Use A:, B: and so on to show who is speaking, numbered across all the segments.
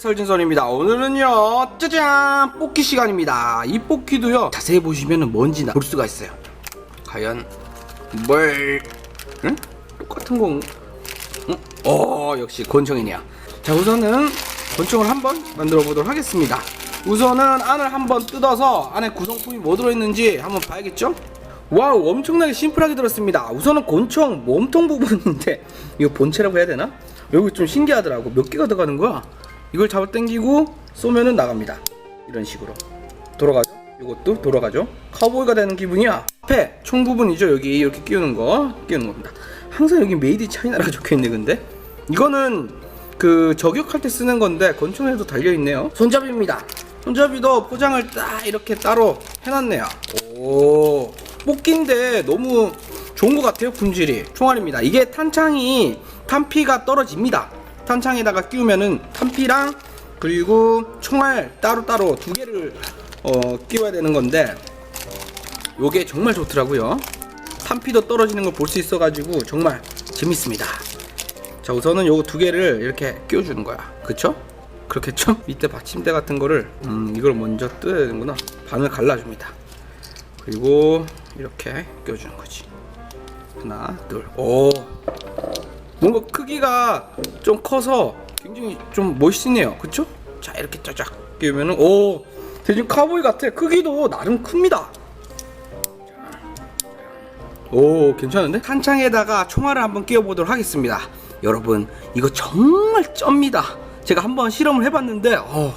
A: 설진선입니다. 오늘은요, 짜잔! 뽑기 시간입니다. 이 뽑기도요, 자세히 보시면 뭔지 볼 수가 있어요. 과연, 뭘, 응? 똑같은 공, 응? 어, 역시 권총이네요. 자, 우선은 권총을 한번 만들어 보도록 하겠습니다. 우선은 안을 한번 뜯어서 안에 구성품이 뭐 들어있는지 한번 봐야겠죠? 와우, 엄청나게 심플하게 들었습니다. 우선은 권총 몸통 부분인데, 이거 본체라고 해야 되나? 여기 좀 신기하더라고. 몇 개가 들어가는 거야? 이걸 잡아 당기고 쏘면은 나갑니다. 이런 식으로 돌아가죠. 이것도 돌아가죠. 카우보이가 되는 기분이야. 앞에 총 부분이죠. 여기 이렇게 끼우는 거 끼우는 겁니다. 항상 여기 메이드 인 차이나라고 적혀 있네. 근데 이거는 그 저격할 때 쓰는 건데 권총에도 달려 있네요. 손잡이입니다. 손잡이도 포장을 딱 이렇게 따로 해놨네요. 오 뽑기인데 너무 좋은 것 같아요 품질이 총알입니다. 이게 탄창이 탄피가 떨어집니다. 탄창에다가 끼우면은 탄피랑 그리고 총알 따로따로 두 개를 어, 끼워야 되는 건데 요게 정말 좋더라고요. 탄피도 떨어지는 걸 볼 수 있어 가지고 정말 재밌습니다. 자 우선은 요거 두 개를 이렇게 끼워 주는 거야. 그쵸? 그렇겠죠? 밑에 받침대 같은 거를 음, 이걸 먼저 뜯어야 되는구나. 반을 갈라 줍니다. 그리고 이렇게 끼워 주는 거지. 하나 둘 오 뭔가 크기가 좀 커서 굉장히 좀 멋있네요. 그쵸? 자, 이렇게 짜작 끼우면은, 오, 대신 카보이 같아. 크기도 나름 큽니다. 오, 괜찮은데? 탄창에다가 총알을 한번 끼워보도록 하겠습니다. 여러분, 이거 정말 쩝니다. 제가 한번 실험을 해봤는데, 어,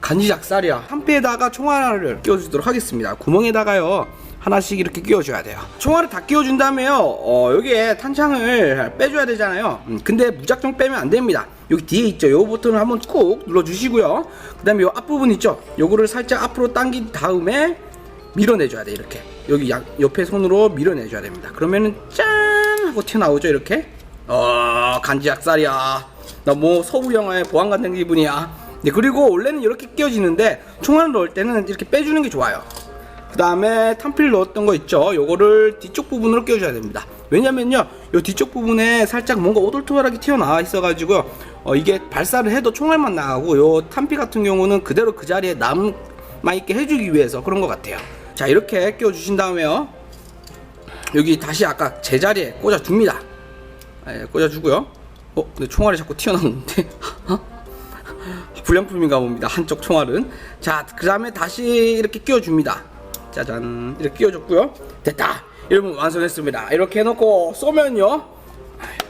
A: 간지작살이야. 한 배에다가 총알을 끼워주도록 하겠습니다. 구멍에다가요. 하나씩 이렇게 끼워줘야 돼요. 총알을 다 끼워준 다음에요. 어, 여기에 탄창을 빼줘야 되잖아요. 음, 근데 무작정 빼면 안 됩니다. 여기 뒤에 있죠. 요 버튼을 한번 꾹 눌러주시고요. 그 다음에 요 앞부분 있죠. 요거를 살짝 앞으로 당긴 다음에 밀어내줘야 돼. 이렇게. 여기 양, 옆에 손으로 밀어내줘야 됩니다. 그러면은 짠! 하고 튀어나오죠. 이렇게. 어, 간지 약살이야. 나 뭐 서부 영화의 보안 같은 기분이야. 네, 그리고 원래는 이렇게 끼워지는데 총알을 넣을 때는 이렇게 빼주는 게 좋아요. 그 다음에 탄피를 넣었던 거 있죠? 요거를 뒤쪽 부분으로 끼워줘야 됩니다. 왜냐면요 요 뒤쪽 부분에 살짝 뭔가 오돌토돌하게 튀어나와 있어 가지고요 어, 이게 발사를 해도 총알만 나가고 요 탄피 같은 경우는 그대로 그 자리에 남아있게 해주기 위해서 그런 것 같아요. 자 이렇게 끼워주신 다음에요. 여기 다시 아까 제자리에 꽂아줍니다. 예, 꽂아주고요. 어 근데 총알이 자꾸 튀어나오는데? 불량품인가 봅니다. 한쪽 총알은. 자그 다음에 다시 이렇게 끼워줍니다 짜잔. 이렇게 끼워줬고요. 됐다. 이러면 완성했습니다. 이렇게 해놓고 쏘면요.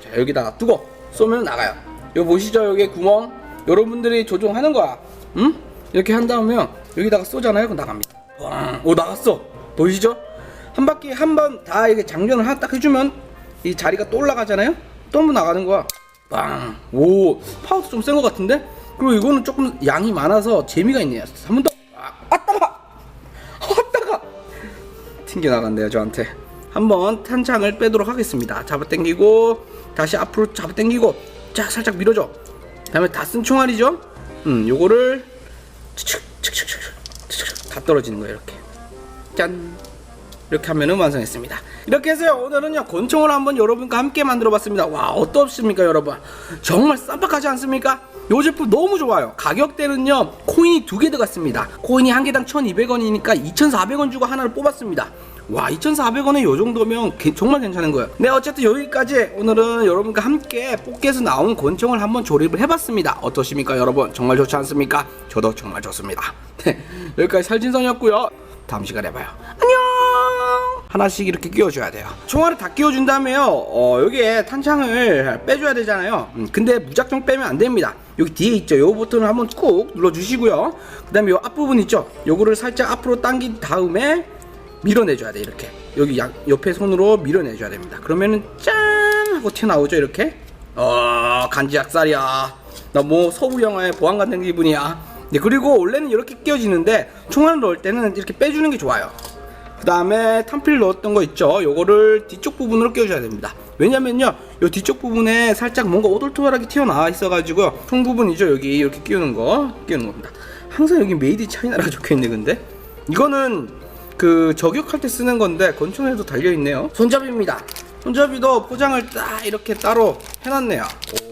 A: 자 여기다가 두고 쏘면 나가요. 여기 보시죠. 여기 구멍. 여러분들이 조종하는 거야. 응? 이렇게 한 다음에 여기다가 쏘잖아요. 그럼 나갑니다. 왕. 오 나갔어. 보이시죠? 한 바퀴 한 번 다 이게 장전을 하나 딱 해주면 이 자리가 또 올라가잖아요? 또 한 번 나가는 거야. 빵. 오 파워도 좀 센 것 같은데? 그리고 이거는 조금 양이 많아서 재미가 있네요. 한 번 더. 아, 아따가 튕겨 나간대요 저한테 한번 탄창을 빼도록 하겠습니다 잡아 당기고 다시 앞으로 잡아 당기고 자 살짝 밀어줘 다음에 다 쓴 총알이죠 음 요거를 다 떨어지는 거예요 이렇게 짠 이렇게 하면은 완성했습니다. 이렇게 해서 오늘은요 권총을 한번 여러분과 함께 만들어 봤습니다. 와 어떻습니까 여러분? 정말 쌈박하지 않습니까? 요 제품 너무 좋아요. 가격대는요 코인이 두 개 들어갔습니다. 코인이 한 개당 1,200원이니까 2,400원 주고 하나를 뽑았습니다. 와 2,400원에 요 정도면 개- 정말 괜찮은 거예요. 네 어쨌든 여기까지 오늘은 여러분과 함께 뽑기에서 나온 권총을 한번 조립을 해봤습니다. 어떠십니까 여러분? 정말 좋지 않습니까? 저도 정말 좋습니다. 네 여기까지 살진성이었고요. 다음 시간에 봐요. 안녕. 하나씩 이렇게 끼워줘야 돼요. 총알을 다 끼워준 다음에요. 어, 여기에 탄창을 빼줘야 되잖아요. 음, 근데 무작정 빼면 안 됩니다. 여기 뒤에 있죠. 요 버튼을 한번 꾹 눌러주시고요. 그 다음에 요 앞부분 있죠. 요거를 살짝 앞으로 당긴 다음에 밀어내줘야 돼. 이렇게. 여기 양, 옆에 손으로 밀어내줘야 됩니다. 그러면은 짠! 하고 튀어나오죠. 이렇게. 어, 간지 약살이야. 나 뭐 서부 영화의 보안 같은 기분이야. 네, 그리고 원래는 이렇게 끼워지는데 총알을 넣을 때는 이렇게 빼주는 게 좋아요. 그 다음에 탄피를 넣었던 거 있죠 요거를 뒤쪽 부분으로 끼워줘야 됩니다 왜냐면요 요 뒤쪽 부분에 살짝 뭔가 오돌토돌하게 튀어나와 있어 가지고요. 총 부분이죠 여기. 이렇게 끼우는 거 끼우는 겁니다. 항상 여기 메이드 인 차이나라고 적혀 있네 근데. 이거는 그 저격할 때 쓰는 건데 권총에도 달려 있네요. 손잡이입니다. 손잡이도 포장을 딱 이렇게 따로 해놨네요.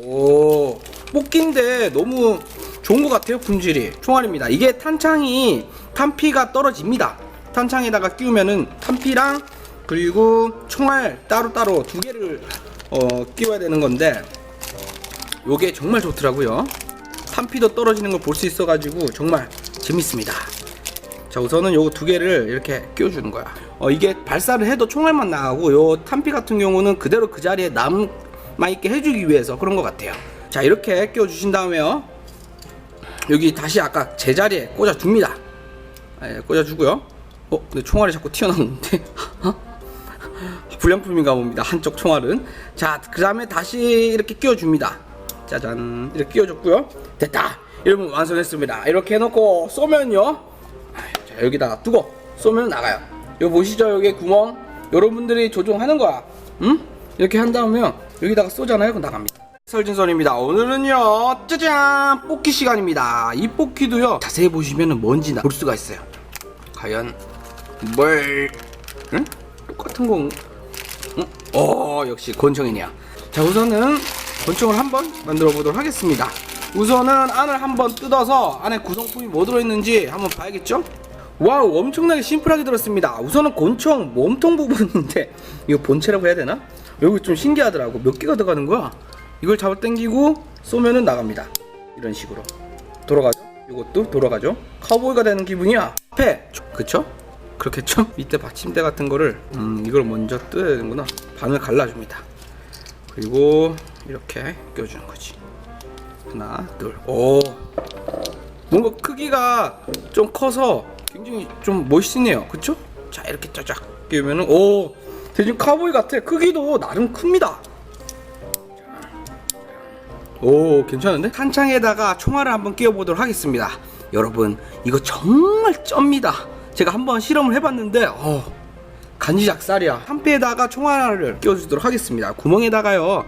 A: 오. 뽑기인데 너무 좋은 것 같아요 품질이. 총알입니다. 이게 탄창이 탄피가 떨어집니다. 탄창에다가 끼우면은 탄피랑 그리고 총알 따로따로 두 개를 어, 끼워야 되는 건데 요게 정말 좋더라고요. 탄피도 떨어지는 걸 볼 수 있어 가지고 정말 재밌습니다. 자 우선은 요거 두 개를 이렇게 끼워주는 거야. 어 이게 발사를 해도 총알만 나가고 요 탄피 같은 경우는 그대로 그 자리에 남아있게 해주기 위해서 그런 것 같아요. 자 이렇게 끼워주신 다음에요. 여기 다시 아까 제자리에 꽂아줍니다. 예, 꽂아주고요. 어 근데 총알이 자꾸 튀어나오는데 불량품인가 봅니다. 한쪽 총알은. 자 그 다음에 다시 이렇게 끼워줍니다. 짜잔. 이렇게 끼워줬고요. 됐다. 여러분 완성했습니다. 이렇게 해놓고 쏘면요. 자 여기다가 두고 쏘면 나가요. 여기 보시죠. 여기 구멍. 여러분들이 조종하는 거야. 음? 이렇게 한 다음에 여기다가 쏘잖아요. 그럼 나갑니다. 설진선입니다. 오늘은요 짜잔! 뽑기 시간입니다. 이 뽑기도요 자세히 보시면 뭔지 볼 수가 있어요. 과연 뭘 응? 똑같은 거 응? 어 역시 권총이네요. 자 우선은 권총을 한번 만들어 보도록 하겠습니다. 우선은 안을 한번 뜯어서 안에 구성품이 뭐 들어있는지 한번 봐야겠죠? 와우 엄청나게 심플하게 들었습니다. 우선은 권총 몸통 부분인데 이거 본체라고 해야 되나? 여기 좀 신기하더라고. 몇 개가 들어가는 거야? 이걸 잡아 당기고 쏘면은 나갑니다. 이런 식으로. 돌아가죠? 이것도 돌아가죠? 카우보이가 되는 기분이야. 앞에 그쵸? 그렇겠죠? 밑에 받침대 같은 거를 음 이걸 먼저 뜯어야 되는구나. 반을 갈라줍니다. 그리고 이렇게 껴주는 거지. 하나 둘오! 뭔가 크기가 좀 커서 굉장히 좀 멋있네요. 그쵸? 자 이렇게 짜작 끼우면은 오! 대신 카우보이 같아. 크기도 나름 큽니다. 오 괜찮은데? 탄창에다가 총알을 한번 끼워보도록 하겠습니다. 여러분 이거 정말 쩝니다 제가 한번 실험을 해봤는데 어 간지작살이야. 한패에다가 총알을 끼워주도록 하겠습니다. 구멍에다가요